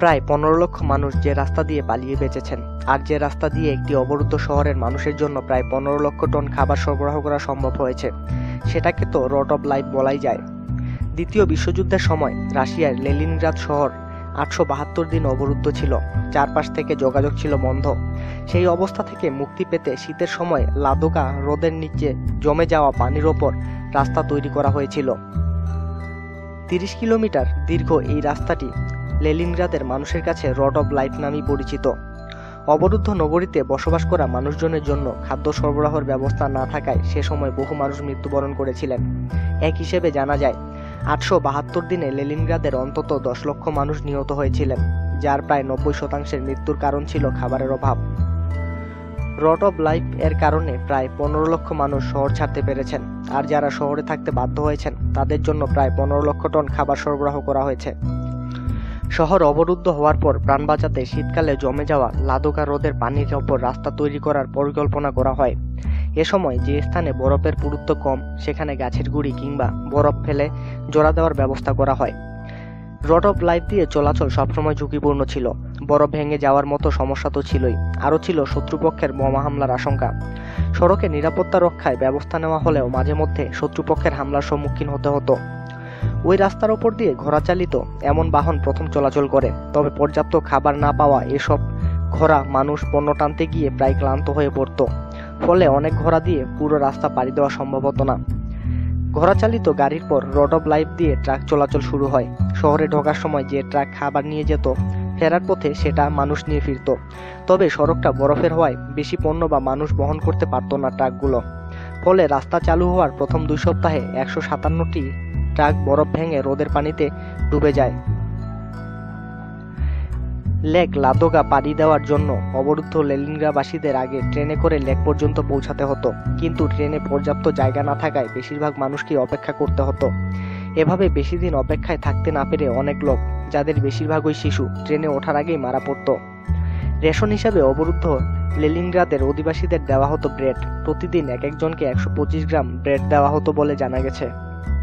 প্রায় পনেরো লক্ষ মানুষ যে রাস্তা দিয়ে পালিয়ে বেঁচেছেন, আর যে রাস্তা দিয়ে একটি অবরুদ্ধ শহরের মানুষের জন্য প্রায় পনেরো লক্ষ টন খাবার সরবরাহ করা সম্ভব হয়েছে, সেটাকে তো রোড অফ লাইফ বলাই যায়। দ্বিতীয় বিশ্বযুদ্ধের সময় রাশিয়ার লেলিনগ্রাদ শহর আটশো বাহাত্তর দিন অবরুদ্ধ ছিল, চারপাশ থেকে যোগাযোগ ছিল বন্ধ। সেই অবস্থা থেকে মুক্তি পেতে শীতের সময় লাদোকা হ্রদের নিচে জমে যাওয়া পানির ওপর রাস্তা তৈরি করা হয়েছিল। তিরিশ কিলোমিটার দীর্ঘ এই রাস্তাটি লেলিনগ্রাদের মানুষের কাছে রড অব লাইফ নামেই পরিচিত। অবরুদ্ধ নগরীতে বসবাস করা মানুষজনের জন্য খাদ্য সরবরাহের ব্যবস্থা না থাকায় সে সময় বহু মানুষ মৃত্যুবরণ করেছিলেন। এক হিসেবে জানা যায়, আটশো বাহাত্তর দিনে লেলিনগ্রাদের অন্তত দশ লক্ষ মানুষ নিহত হয়েছিলেন, যার প্রায় নব্বই শতাংশের মৃত্যুর কারণ ছিল খাবারের অভাব। রড অব লাইফ এর কারণে প্রায় পনেরো লক্ষ মানুষ শহর ছাড়তে পেরেছেন, আর যারা শহরে থাকতে বাধ্য হয়েছেন, তাদের জন্য প্রায় পনেরো লক্ষ টন খাবার সরবরাহ করা হয়েছে। শহর অবরুদ্ধ হওয়ার পর প্রাণ বাঁচাতে শীতকালে জমে যাওয়া লাদোকা হ্রদের পানির ওপর রাস্তা তৈরি করার পরিকল্পনা করা হয়। এ সময় যে স্থানে বরফের পুরুত্ব কম, সেখানে গাছের গুঁড়ি কিংবা বরফ ফেলে জোড়া দেওয়ার ব্যবস্থা করা হয়। রড অফ লাইফ দিয়ে চলাচল সবসময় ঝুঁকিপূর্ণ ছিল। বরফ ভেঙে যাওয়ার মতো সমস্যা তো ছিলই। আরও ছিল শত্রুপক্ষের বোমা হামলার আশঙ্কা। সড়কে নিরাপত্তা রক্ষায় ব্যবস্থা নেওয়া হলেও মাঝে মধ্যে শত্রুপক্ষের হামলার সম্মুখীন হতে হতো। ওই রাস্তার ওপর দিয়ে ঘোড়া চালিত এমন বাহন প্রথম চলাচল করে। তবে পর্যাপ্ত খাবার না পাওয়া এসব ঘোড়া মানুষ পণ্য টানতে গিয়ে প্রায় ক্লান্ত হয়ে পড়তো। ফলে অনেক ঘোড়া দিয়ে পুরো রাস্তা পাড়ি দেওয়া সম্ভব হতো না। ঘোড়া চালিত গাড়ির পর রড অফ লাইফ দিয়ে ট্রাক চলাচল শুরু হয়। শহরে ঢোকার সময় যে ট্রাক খাবার নিয়ে যেত, ফেরার পথে সেটা মানুষ নিয়ে ফিরত। তবে সড়কটা বরফের হওয়ায় বেশি পণ্য বা মানুষ বহন করতে পারতো না ট্রাকগুলো। ফলে রাস্তা চালু হওয়ার প্রথম দুই সপ্তাহে একশো সাতান্নটি ট্রাক বরফ ভেঙে রোদের পানিতে ডুবে যায়। লেক লাদোগা পাড়ি দেওয়ার জন্য অবরুদ্ধ লেলিনগ্রাবাসীদের আগে ট্রেনে করে লেক পর্যন্ত পৌঁছাতে হতো। কিন্তু ট্রেনে পর্যাপ্ত জায়গা না থাকায় বেশিরভাগ মানুষকে অপেক্ষা করতে হতো। এভাবে বেশি দিন অপেক্ষায় থাকতে না পেরে অনেক লোক, যাদের বেশিরভাগই শিশু, ট্রেনে ওঠার আগেই মারা পড়ত। রেশন হিসাবে অবরুদ্ধ লেলিনগ্রাদের অধিবাসীদের দেওয়া হতো ব্রেড। প্রতিদিন এক একজনকে একশো পঁচিশ গ্রাম ব্রেড দেওয়া হতো বলে জানা গেছে।